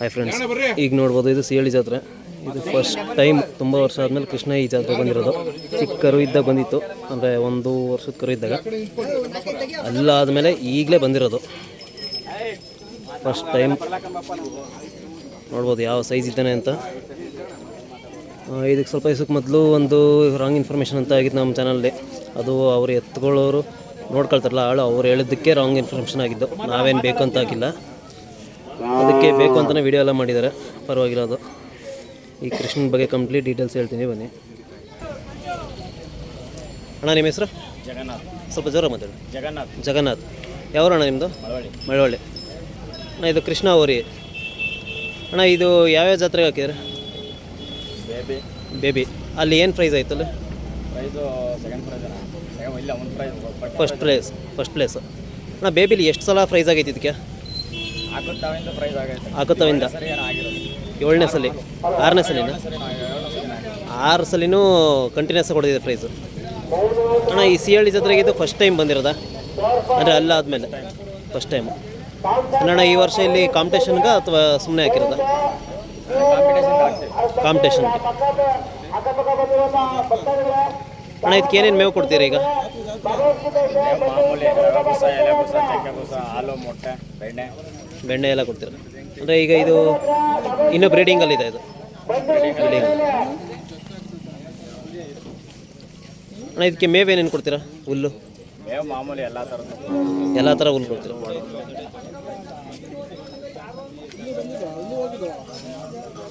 Hi friends ಈಗ ನೋಡ್ಬೋದು ಇದು ಸಿಹಳಿ ಜಾತ್ರೆ. ಇದು ಫಸ್ಟ್ ಟೈಮ್ ತುಂಬ ವರ್ಷ ಆದಮೇಲೆ ಕೃಷ್ಣ ಈ ಜಾತ್ರೆ ಬಂದಿರೋದು. ಚಿಕ್ಕರು ಇದ್ದಾಗ ಬಂದಿತ್ತು. ಅಂದರೆ ಒಂದು ವರ್ಷದ ಕರು ಇದ್ದಾಗ ಅಲ್ಲಾದಮೇಲೆ ಈಗಲೇ ಬಂದಿರೋದು. ಫಸ್ಟ್ ಟೈಮ್ ನೋಡ್ಬೋದು ಯಾವ ಸೈಜ್ ಇದ್ದಾನೆ ಅಂತ. ಇದಕ್ಕೆ ಸ್ವಲ್ಪ ದಿವಸಕ್ಕೆ ಮೊದಲು ಒಂದು ರಾಂಗ್ ಇನ್ಫಾರ್ಮೇಷನ್ ಅಂತ ಆಗಿತ್ತು ನಮ್ಮ ಚಾನಲ್ಲಿ ಅದು ಅವರು ಎತ್ಕೊಳ್ಳೋರು ನೋಡ್ಕೊಳ್ತಾರಲ್ಲ ಆಳು ಅವ್ರು ಹೇಳಿದ್ದಕ್ಕೆ ರಾಂಗ್ ಇನ್ಫಾರ್ಮೇಷನ್ ಆಗಿದ್ದು. ನಾವೇನು ಬೇಕು ಅಂತ ಹಾಕಿಲ್ಲ. ಅದಕ್ಕೆ ಬೇಕು ಅಂತಲೇ ವಿಡಿಯೋ ಎಲ್ಲ ಮಾಡಿದ್ದಾರೆ ಪರವಾಗಿಲ್ಲ ಅದು. ಈ ಕೃಷ್ಣನ ಬಗ್ಗೆ ಕಂಪ್ಲೀಟ್ ಡೀಟೇಲ್ಸ್ ಹೇಳ್ತೀನಿ ಬನ್ನಿ. ಅಣ್ಣ ನಿಮ್ಮ ಹೆಸರು? ಜಗನ್ನಾಥ್. ಸ್ವಲ್ಪ ಜೋರ ಮಾತಾಡಿ. ಜಗನ್ನಾಥ್. ಜಗನ್ನಾಥ್. ಯಾವೂರಣ್ಣ ನಿಮ್ಮದು ಮಳವಳ್ಳಿ. ಅಣ್ಣ ಇದು ಕೃಷ್ಣ ಅವರಿ. ಅಣ್ಣ ಇದು ಯಾವ್ಯಾವ ಜಾತ್ರೆಗೆ ಹಾಕಿದ್ರೆ? ಬೇಬಿ. ಬೇಬಿ. ಅಲ್ಲಿ ಏನು ಪ್ರೈಸ್ ಆಯ್ತಲ್ಲ ಪ್ರೈಸು ಸೆಕೆಂಡ್ ಪ್ರೈಸ್ ಸೆಕೆಂಡ್ ಇಲ್ಲ ಒಂದು prize first place first place ಅಣ್ಣ ಬೇಬಿಲಿ ಎಷ್ಟು ಸಲ ಪ್ರೈಸ್ ಆಗೈತೆ ಇದಕ್ಕೆ? ಏನೋ ಏಳನೇ ಸಲ? ಆರನೇ ಸಲಿನ? ಆಗಿರೋದು. ಆರು ಸಲಿನೂ ಕಂಟಿನ್ಯೂಸ್ ಕೊಡಿದೆ ಪ್ರೈಸು ಅಣ್ಣ ಈ ಸಿ ಹಳ್ಳಿ ಜಾತ್ರೆಗೆ ಇದು ಫಸ್ಟ್ ಟೈಮ್ ಬಂದಿರೋದ? ಅಂದರೆ ಅಲ್ಲ ಆದಮೇಲೆ. ಫಸ್ಟ್ ಟೈಮು ಅಣ್ಣ ಈ ವರ್ಷ ಇಲ್ಲಿ ಕಾಂಪಿಟೇಷನ್ಗೆ ಅಥವಾ ಸುಮ್ಮನೆ ಹಾಕಿರೋದ? ಕಾಂಪಿಟೇಷನ್ ಕಾಂಪಿಟೇಷನ್ಗೆ ಅಣ್ಣ ಇದಕ್ಕೆ ಏನೇನು ಮೇವು ಕೊಡ್ತೀರಾ ಈಗ? ಮಾಮೂಲಿ ಹಾಲು ಮೊಟ್ಟೆ ಬೆಣ್ಣೆ. ಬೆಣ್ಣೆ ಎಲ್ಲ ಕೊಡ್ತೀರಾ? ಅಂದರೆ ಈಗ ಇದು ಇನ್ನೂ ಬ್ರೀಡಿಂಗಲ್ಲಿದೆ ಇದು ಬ್ರೀಡಿಂಗ್ ಅಣ್ಣ ಇದಕ್ಕೆ ಮೇವೇನೇನು ಏನೇನು ಕೊಡ್ತೀರಾ? ಹುಲ್ಲು? ಮೇವು ಮಾಮೂಲಿ ಎಲ್ಲ ಥರ ಎಲ್ಲ ಥರ ಹುಲ್ಲು ಕೊಡ್ತೀರಾ?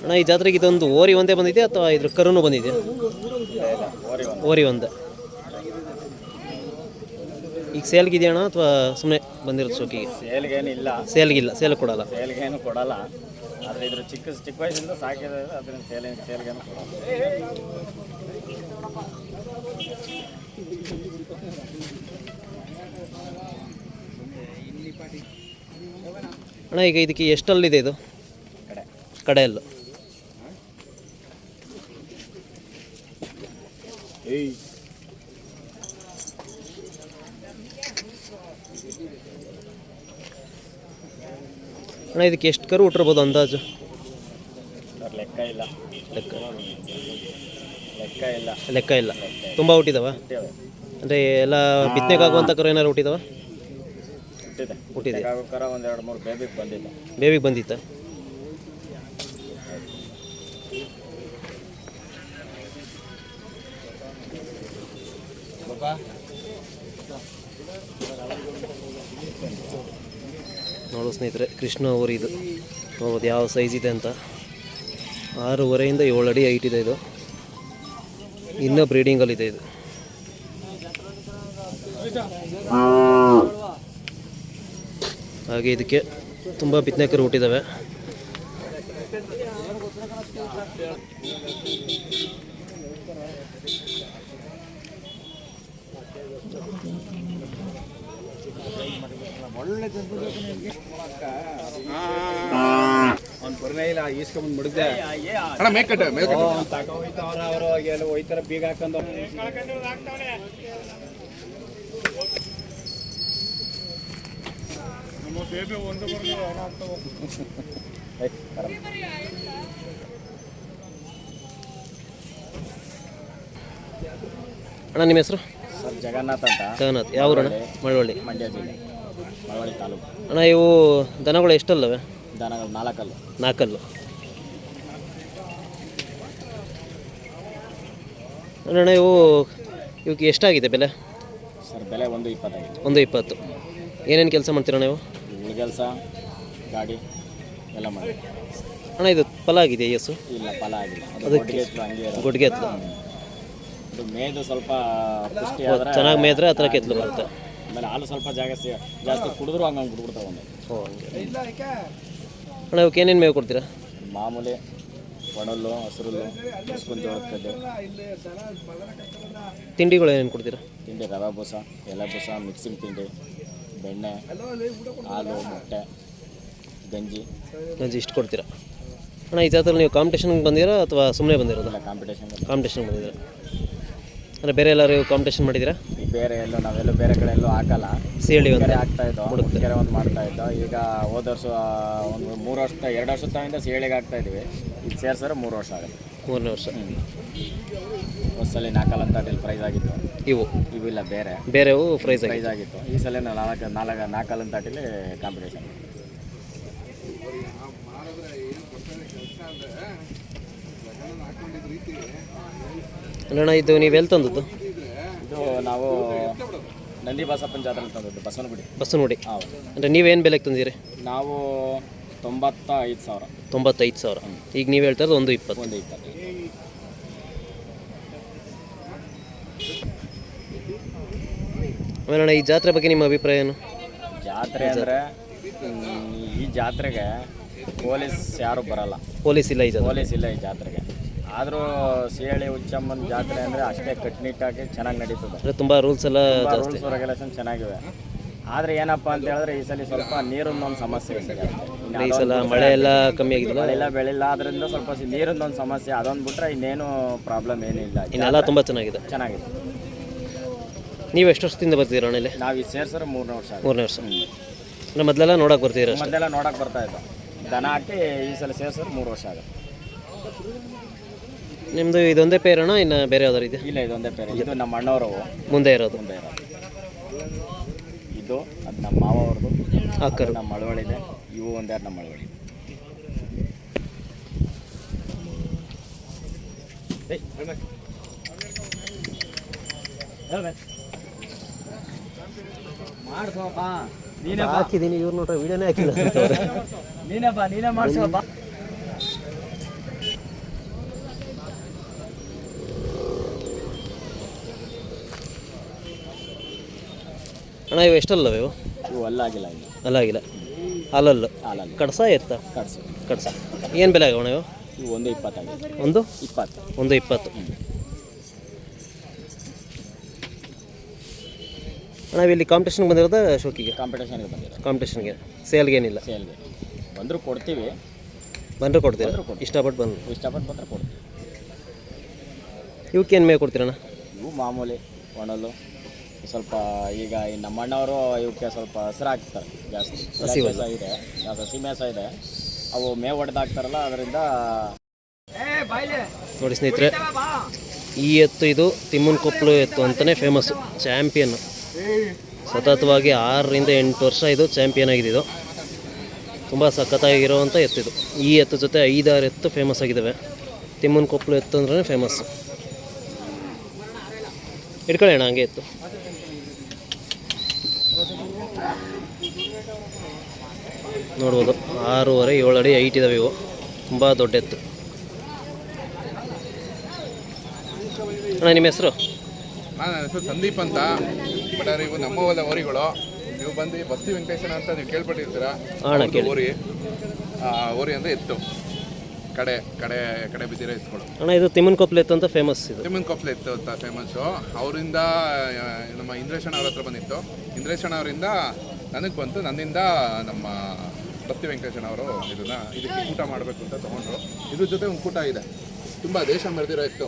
ಅಣ್ಣ ಈ ಜಾತ್ರೆಗೆ ಇದೊಂದು ಓರಿ ಒಂದೇ ಬಂದಿದೆ ಅಥವಾ ಇದ್ರ ಕರುನು ಬಂದಿದೆ ಓರಿ ಒಂದು. ಓರಿ ಸೇಲ್ಗೆ ಈಗ ಸೇಲ್ಗಿದೆಯಣ್ಣ ಅಥವಾ ಸುಮ್ಮನೆ ಬಂದಿರೋದು ಶೋಕಿಗೆ ಸೇಲ್ಗೇನಿಲ್ಲ. ಸೇಲ್ಗಿಲ್ಲ ಸೇಲ್ ಕೊಡಲ್ಲ. ಸೇಲ್ಗೇನು ಕೊಡಲ್ಲ. ಆದರೆ ಇದ್ರ ಚಿಕ್ಕ ಚಿಕ್ಕ ವಯಸ್ಸಿಂದ ಸಾಕಿದ ಅದರಿಂದ ಸೇಲ್ ಸೇಲ್ಗೇನು ಕೊಡಲ್ಲ. ಅಣ್ಣ ಈಗ ಇದಕ್ಕೆ ಎಷ್ಟಲ್ಲಿದೆ ಇದು? ಕಡೆ. ಕಡೆಯಲ್ಲು. ಏಯ್. ಅಣ್ಣ ಇದಕ್ಕೆ ಎಷ್ಟು ಕರು ಹುಟ್ಟಿರ್ಬೋದು ಅಂದಾಜು? ಲೆಕ್ಕ ಇಲ್ಲ. ಲೆಕ್ಕ. ಲೆಕ್ಕ ಇಲ್ಲ. ಲೆಕ್ಕ ಇಲ್ಲ. ತುಂಬ ಹುಟ್ಟಿದವ? ಅಂದರೆ ಎಲ್ಲ ಬಿತ್ತನೆಗಾಗುವಂಥ ಕರು ಏನಾರು ಹುಟ್ಟಿದಾವ? ಹುಟ್ಟಿದೆ. ಹುಟ್ಟಿದೆ. ಆಗೋಕ್ಕಾರ ಒಂದು ಎರಡು ಮೂರು ಬೇಬಿಗೆ ಬಂದಿತ್ತು ಬೇಬಿಗೆ ಬಂದಿತ್ತ? ಸ್ನೇಹಿತರೆ, ಕೃಷ್ಣ ಅವರು ಇದು. ನೋಡ್ಬೋದು ಯಾವ ಸೈಜ್ ಇದೆ ಅಂತ. ಆರೂವರೆಯಿಂದ ಏಳು ಅಡಿ ಹೈಟ್ ಇದೆ ಇದು. ಇನ್ನೂ ಬ್ರೀಡಿಂಗಲ್ಲಿದೆ ಇದು ಹಾಗೆ ಇದಕ್ಕೆ ತುಂಬ ಬಿತ್ತನೆಕರು ಹುಟ್ಟಿದ್ದಾವೆ ಅವ್ನು ಬರಲೇ ಇಲ್ಲ ಈಸ್ಕೊಂಬಂದು ಮುಡಿದೆ. ಅಣ್ಣ ಮೇಲ್ಕಟ್ಟೆ ಮೇಲ್ಕಟ್ಟೆ ತಗೋಯ್ತವ್ರ ಅವರು ಎಲ್ಲ ಹೋಯ್ತಾರ ಬೀಗ ಹಾಕೊಂಡು. ಅಣ್ಣ ನಿಮ್ಮ ಹೆಸರು? ಸರ್ ಜಗನ್ನಾಥ್ ಅಂತ. ಜಗನ್ನಾಥ್. ಯಾವ ಊರಣ್ಣ ಮಳವಳ್ಳಿ. ಮಂಡ್ಯ ಜಿಲ್ಲೆ. ಮಳವಳ್ಳಿ ತಾಲೂಕು. ಅಣ್ಣ ಇವು ದನಗಳು ಎಷ್ಟಲ್ಲವೆ? ದನಗಳು ನಾಲ್ಕಲ್ಲು. ನಾಲ್ಕಲ್ಲು. ಅಣ್ಣ ಇವು ಇವಕ್ಕೆ ಎಷ್ಟಾಗಿದೆ ಬೆಲೆ? ಸರ್ ಬೆಲೆ ಒಂದು ಇಪ್ಪತ್ತೈದು. ಒಂದು ಇಪ್ಪತ್ತು. ಏನೇನು ಕೆಲಸ ಮಾಡ್ತೀರ ನೀವು ಕೆಲಸ ಗಾಡಿ ಎಲ್ಲ ಮಾಡಿ ಅಣ್ಣ ಇದು ಫಲ ಆಗಿದೆ ಯಸ್ಸು ಇಲ್ಲ ಫಲ ಆಗಿಲ್ಲ. ಅದು ಅದಕ್ಕೆ- ಗುಡ್ಗೆ ಎತ್ತಲು ಇದು ಮೇಯ್ದು ಸ್ವಲ್ಪ ಪುಷ್ಟಿ ಆದ್ರೆ ಚೆನ್ನಾಗಿ ಮೇದ್ರೆ ಆ ಥರ ಕೆತ್ತಲು ಬರುತ್ತೆ. ಆಮೇಲೆ ಹಾಲು ಸ್ವಲ್ಪ ಜಾಸ್ತಿ ಜಾಸ್ತಿ ಕುಡಿದ್ರು ಹಂಗಂಗೆ ಬಿಟ್ಬಿಡ್ತಾವೆ ಒಂದು. ಓ ಹಂಗೆ. ಅಣ್ಣ ಇವಕ್ಕೆ ಏನೇನು ಮೇವು ಕೊಡ್ತೀರಾ? ಮಾಮೂಲಿ ಒಣಲ್ಲು ಹಸಿರುಲ್ಲು ಮುಸ್ಕೊಂಡು ಜೋಳದ ಕಡ್ಡೆ ತಿಂಡಿಗಳು ಏನೇನು ಕೊಡ್ತೀರಾ? ತಿಂಡಿ ರವೆ ಬೂಸ ಎಲೆ ಬೂಸ ಮಿಕ್ಸಿಂಗ್ ತಿಂಡಿ ಬೆಣ್ಣೆ ಹಾಲು ಮೊಟ್ಟೆ ಗಂಜಿ. ಗಂಜಿ ಇಷ್ಟು ಕೊಡ್ತೀರಾ? ಅಣ್ಣ ಈ ಜಾತ್ರೆ ನೀವು ಕಾಂಪಿಟೇಷನ್ಗೆ ಬಂದಿರಾ ಅಥವಾ ಸುಮ್ಮನೆ ಬಂದಿರೋದು? ಕಾಂಪಿಟೇಷನ್ ಕಾಂಪಿಟೇಷನ್ ಬಂದಿದ್ದೀರಾ? ಅಂದರೆ ಬೇರೆ ಎಲ್ಲರೂ ಕಾಂಪಿಟೇಷನ್ ಮಾಡಿದ್ದೀರಾ? ಬೇರೆ ಎಲ್ಲೋ ನಾವೆಲ್ಲೂ ಬೇರೆ ಕಡೆ ಎಲ್ಲೂ ಹಾಕಲ್ಲ. ಸೇಳಿ ಒಂದು ಆಗ್ತಾ ಇದ್ದೋ ಕೆರೆ ಒಂದು ಮಾಡ್ತಾ ಇದ್ದೋ. ಈಗ ಹೋದ ವರ್ಷ ಒಂದು ಮೂರು ವರ್ಷ ಎರಡು ವರ್ಷ ತಾಯಿಂದ ಸೇಳಿಗೆ ಆಗ್ತಾ ಇದೀವಿ ಈಗ ಸೇರ್ಸಿದ್ರೆ ಮೂರು ವರ್ಷ ಆಗುತ್ತೆ. ಮೂರನೇ ವರ್ಷ. ಹೊಸಲಿ ನಾಲ್ಕಲ್ಲ ಅಂತ ಅದಿಲ್ಲಿ ಪ್ರೈಸ್ ಆಗಿತ್ತು. ಇವು? ಇವು ಇಲ್ಲ ಬೇರೆ. ಬೇರೆವು ಪ್ರೈಸ್ ಪ್ರೈಸ್ ಆಗಿತ್ತು. ಈ ಸಲ ನಾಲ್ಕು ನಾಲ್ಕು ನಾಲ್ಕಲ್ಲ ಅಂತ ಅಟಿಲಿ ಕಾಂಪಿಟೇಷನ್ ಅಣ್ಣ ಇದು ನೀವು ಎಲ್ಲಿ ತಂದದ್ದು? ಇದು ನಾವು ನಂದಿ ಬಸಪ್ಪನ ಜಾತ್ರೆ ತಂದದ್ದು ಬಸವನಗುಡಿ. ಬಸವನಗುಡಿ. ಹೌದು. ಅಂದರೆ ನೀವೇನು ಬೆಲೆಗೆ ತಂದಿರಿ? ನಾವು ತೊಂಬತ್ತ ಐದು ಸಾವಿರ. ತೊಂಬತ್ತೈದು ಸಾವಿರ. ಈಗ ನೀವು ಹೇಳ್ತಾ ಇರೋದು ಒಂದು ಇಪ್ಪತ್ತು. ಒಂದು ಇಪ್ಪತ್ತು. ಆಮೇಲೆ ಅಣ್ಣ ಈ ಜಾತ್ರೆ ಬಗ್ಗೆ ನಿಮ್ಮ ಅಭಿಪ್ರಾಯ ಏನು? ಜಾತ್ರೆ ಅಂದರೆ ಈ ಜಾತ್ರೆಗೆ ಪೊಲೀಸ್ ಯಾರು ಬರಲ್ಲ. ಪೊಲೀಸ್ ಇಲ್ಲ ಈ ಜಾತ್ರೆ. ಪೊಲೀಸ್ ಇಲ್ಲ ಈ ಜಾತ್ರೆಗೆ. ಆದರೂ ಸಿಹಳಿ ಹುಚ್ಚಮ್ಮನ ಜಾತ್ರೆ ಅಂದರೆ ಅಷ್ಟೇ ಕಟ್ಟುನಿಟ್ಟಾಗಿ ಚೆನ್ನಾಗಿ ನಡೀತದೆ. ಅಂದರೆ ತುಂಬ ರೂಲ್ಸ್ ಎಲ್ಲ ಜಾಸ್ತಿ. ರೂಲ್ಸ್ ರೆಗ್ಯುಲೇಷನ್ ಚೆನ್ನಾಗಿವೆ. ಆದರೆ ಏನಪ್ಪ ಅಂತ ಹೇಳಿದ್ರೆ ಈ ಸಲ ಸ್ವಲ್ಪ ನೀರಿನ ಒಂದು ಸಮಸ್ಯೆ ಇದೆ. ಈ ಸಲ ಮಳೆ ಎಲ್ಲ ಕಮ್ಮಿ ಆಗಿಲ್ಲ ಮಳೆ ಇಲ್ಲ ಬೆಳಿಲ್ಲ ಅದರಿಂದ ಸ್ವಲ್ಪ ನೀರಿನ ಒಂದು ಸಮಸ್ಯೆ ಅದೊಂದು ಬಿಟ್ರೆ ಇನ್ನೇನು ಪ್ರಾಬ್ಲಮ್ ಏನಿಲ್ಲ ಇನ್ನೆಲ್ಲ ತುಂಬ ಚೆನ್ನಾಗಿದೆ. ಚೆನ್ನಾಗಿದೆ. ನೀವು ಎಷ್ಟು ವರ್ಷದಿಂದ ಬರ್ತೀರಾ ಅಣ್ಣ ಇಲ್ಲಿ? ನಾವು ಈ ಸೇರ್ಸರ್ ಮೂರನೇ ವರ್ಷ ಆಗಿದೆ. ಮೂರನೇ ವರ್ಷ. ಅಂದರೆ ಮೊದಲೆಲ್ಲ ನೋಡಕ್ಕೆ ಬರ್ತೀರಾ ಮೊದಲೆಲ್ಲ ನೋಡಕ್ಕೆ ಬರ್ತಾ ಇದ್ದ ದನ ಹಾಕಿ ಈ ಸಲ ಸೇರ್ಸರ್ ಮೂರು ವರ್ಷ ಆಗುತ್ತೆ. ನಿಮ್ಮದು ಇದೊಂದೇ ಪೇರಣ ಇನ್ನ ಬೇರೆ ಯಾವ್ದಾರು ಇದೆ ಇಲ್ಲ ಇದೊಂದೇ ಪೇರ ಇದು ನಮ್ಮ ಅಣ್ಣವರು ಮುಂದೆ ಇರೋದು. ಮುಂದೆ ಇರೋದು. ಇದು ಅದು ನಮ್ಮ ಮಾವ ಅವ್ರದ್ದು. ಅಕ್ಕರು ನಮ್ಮ ಇದೆ ಇವು ಒಂದೇ ನಮ್ಮ ಮಳವಳಿ ಮಾಡ್ಸೋಪ್ಪ. ನೀನೇ ಹಾಕಿದ್ದೀನಿ ಇವ್ರು ನೋಡ್ರಿ ವಿಡಿಯೋನೇ ಹಾಕಿಲ್ಲ. ನೀನೇ ಬಾ ನೀನೇ ಮಾಡ್ಸೋಪ್ಪ. ಅಣ್ಣ ಇವು ಎಷ್ಟಲ್ಲವ ಇವು? ಇವು ಅಲ್ಲಾಗಿಲ್ಲ ಆಗಿಲ್ಲ ಅಲ್ಲಲ್ಲ ಹಾಲಲ್ಲ? ಕಡಸ ಎತ್ತ? ಕಟ್ಸ ಕಡಸ. ಏನು ಬೆಲೆ ಆಗೋಣ ಇವು? ಇವು ಒಂದು ಇಪ್ಪತ್ತಾಗಿದೆ ಒಂದು? ಇಪ್ಪತ್ತು. ಒಂದು ಇಪ್ಪತ್ತು. ಅಣ್ಣ ಇಲ್ಲಿ ಕಾಂಪಿಟೇಷನ್ಗೆ ಬಂದಿರೋದ ಶೋಕಿಗೆ? ಕಾಂಪಿಟೇಷನ್ಗೆ ಬಂದಿರೋ ಕಾಂಪಿಟೇಷನ್ಗೆ ಸೇಲ್ಗೆ ಏನಿಲ್ಲ? ಸೇಲ್ಗೆ ಬಂದರೂ ಕೊಡ್ತೀವಿ. ಬಂದರೆ ಕೊಡ್ತೀರಾ? ಇಷ್ಟಪಟ್ಟು ಬಂದು. ಇಷ್ಟಪಟ್ಟು ಬಂದರೆ ಕೊಡ್ತೀವಿ. ಇವಕ್ಕೆ ಏನು ಮೇವು ಕೊಡ್ತೀರಣ್ಣ? ಇವು ಮಾಮೂಲಿ ಒಣಲು. ಸ್ವಲ್ಪ ಈಗ ಈ ನಮ್ಮ ಅಣ್ಣವರು ಇವಕ್ಕೆ ಸ್ವಲ್ಪ ಹಸಿರು ಹಾಕ್ತಾರೆ ಜಾಸ್ತಿ. ಹಸಿ ಮೇಸ ಇದೆ ಹಸಿ ಮೇಸ ಇದೆ. ಅವು ಮೇವು ಹೊಡೆದು ಹಾಕ್ತಾರಲ್ಲ ಅದರಿಂದ ನೋಡಿ ಸ್ನೇಹಿತರೆ ಈ ಎತ್ತು ಇದು ತಿಮ್ಮನ ಕೊಪ್ಪಲು ಎತ್ತು ಅಂತಲೇ ಫೇಮಸ್ಸು ಚಾಂಪಿಯನ್ ಸತತವಾಗಿ ಆರರಿಂದ ಎಂಟು ವರ್ಷ ಇದು ಚಾಂಪಿಯನ್ ಆಗಿದೆ ಇದು. ತುಂಬ ಸಖತ್ತಾಗಿರೋವಂಥ ಎತ್ತಿದು ಈ ಎತ್ತು ಜೊತೆ ಐದಾರು ಎತ್ತು ಫೇಮಸ್ ಆಗಿದ್ದಾವೆ ತಿಮ್ಮನ ಕೊಪ್ಪಲು ಎತ್ತು ಅಂದ್ರೆ ಫೇಮಸ್ಸು ಇಟ್ಕೊಳ್ಳಿ ಅಣ್ಣ ಹಂಗೆ ಇತ್ತು. ನೋಡ್ಬೋದು ಆರೂವರೆ ಏಳು ಅಡಿ ಹೈಟ್ ಇದಾವೆ ಇವು. ತುಂಬ ದೊಡ್ಡ ಎತ್ತು. ಅಣ್ಣ ನಿಮ್ಮ ಹೆಸರು? ಹಾಂ ನನ್ನ ಹೆಸರು ಸಂದೀಪ್ ಅಂತ. ಬಟ್ ಆದ್ರೆ ಇವು ನಮ್ಮ ಹೊಲ ಓರಿಗಳು ನೀವು ಬಂದು ಬಸ್ತಿ ವೆಂಕಟೇಶನ ಅಂತ ನೀವು ಕೇಳ್ಪಟ್ಟಿರ್ತೀರಾ? ಹೋರಿ ಕೇಳಿ. ಓರಿ ಓರಿ ಅಂದರೆ ಎತ್ತು. ಕಡೆ ಕಡೆ ಕಡೆ ಬಿದ್ದಿರೋ ಎತ್ತುಗಳು ಅಣ್ಣ ಇದು ತಿಮ್ಮನ್ ಕೊಪ್ಲೆ ಎತ್ತು ಅಂತ ಫೇಮಸ್ ಇದು. ತಿಮ್ಮನ್ ಕೊಪ್ಲೆ ಎತ್ತು ಅಂತ ಫೇಮಸ್ಸು ಅವರಿಂದ ನಮ್ಮ ಇಂದ್ರೇಶಣ್ಣ ಅವ್ರ ಹತ್ರ ಬಂದಿತ್ತು. ಇಂದ್ರೇಶಣ್ಣ ಅವರಿಂದ ನನಗೆ ಬಂತು. ನನ್ನಿಂದ ನಮ್ಮ ಬಸ್ತಿ ವೆಂಕಟೇಶನ್ ಅವರು ಇದನ್ನ ಇದಕ್ಕೆ ಊಟ ಮಾಡಬೇಕು ಅಂತ ತಗೊಂಡ್ರು. ಇದ್ರ ಜೊತೆ ಒಂದು ಕೂಟ ಇದೆ. ತುಂಬ ದೇಶ ಮೆರೆದಿರೋ ಇತ್ತು.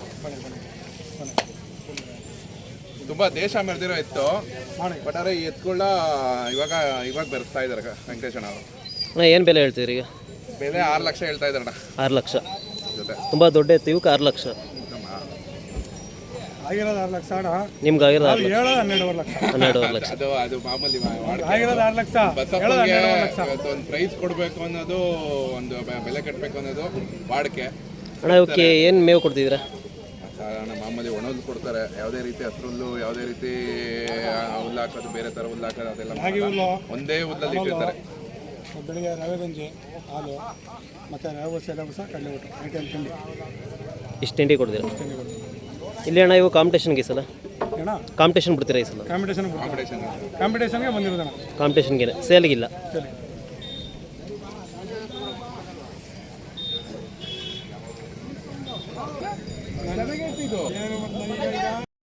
ತುಂಬ ದೇಶ ಮೆರೆದಿರೋ ಇತ್ತು. ಬಟ್ ಆದರೆ ಈ ಎತ್ತುಗಳ ಇವಾಗ ಇವಾಗ ಬೆರೆಸ್ತಾ ಇದ್ದಾರೆ ವೆಂಕಟೇಶನ್ ಅವರು. ಅಣ್ಣ ಏನು ಬೆಲೆ ಹೇಳ್ತೀರಿ ಈಗ? ಬೆಲೆ ಆರು ಲಕ್ಷ ಹೇಳ್ತಾ ಇದ್ದಾರಣ್ಣ. ಆರು ಲಕ್ಷ. ತುಂಬಾ ತುಂಬ ದೊಡ್ಡ ಎತ್ತು ಇವಕ್ಕೆ ಆರು ಲಕ್ಷ. ಆಗಿರೋದು ಆರು ಲಕ್ಷ ಅಣ್ಣ. ನಿಮ್ಗೆ ಆಗಿರೋದು ಆರು ಲಕ್ಷ. ಹೇಳೋದು ಹನ್ನೆರಡುವರೆ ಲಕ್ಷ. ಹನ್ನೆರಡುವರೆ ಲಕ್ಷ. ಅದು ಅದು ಮಾಮೂಲಿ ವಾಡಿಕೆ. ಆಗಿರೋದು ಆರು ಲಕ್ಷ. ಬಸಪ್ಪನಿಗೆ ಇವತ್ತು ಒಂದು ಪ್ರೈಸ್ ಕೊಡಬೇಕು ಅನ್ನೋದು ಒಂದು ಬೆ- ಬೆಲೆ ಕಟ್ಟಬೇಕು ಅನ್ನೋದು ವಾಡಿಕೆ. ಅಣ್ಣ ಇವಕ್ಕೆ ಏನು ಮೇವು ಕೊಡ್ತಿದ್ದೀರಾ? ಸಾಧಾರಣ ಮಾಮೂಲಿ ಕೊಡ್ತಾರೆ. ಯಾವುದೇ ರೀತಿ ಹಸ್ರುಲ್ಲು ಯಾವುದೇ ರೀತಿ ಆ, ಹುಲ್ಲು ಹಾಕೋದು ಬೇರೆ ಥರ ಹುಲ್ಲು ಹಾಕೋದು ಅದೆಲ್ಲ ಮಾಡಲ್ಲ. ಒಂದೇ ಹುಲ್ಲಲ್ಲಿ ಇಟ್ಟಿರ್ತಾರೆ. ಬೆಳಿಗ್ಗೆ ರವೆ ಗಂಜಿ ಹಾಲು ಮತ್ತು ರವೆ ಬಸ್ ಎಲ್ಲ ಬಸ ಕಡಲೆ ಊಟ ಐಟಮ್ ತಿಂಡಿ. ಇಷ್ಟು ತಿಂಡಿ ಕೊಡ್ತೀರಾ? ತಿಂಡಿ ಕೊಡ್ತೀವಿ. ಇಲ್ಲಿ ಅಣ್ಣ ಇವು ಕಾಂಪಿಟೇಷನ್ಗೆ ಈ ಸಲ? ಕಾಂಪಿಟೇಷನ್ ಬಿಡ್ತೀರಾ ಈ ಸಲ? ಕಾಂಪಿಟೇಷನ್ ಕಾಂಪಿಟೇಷನ್ಗೆ ಬಂದಿರೋದಣ್ಣ ಕಾಂಪಿಟೇಷನ್ಗೆ ಸೇಲ್ಗಿಲ್ಲ ಸರಿ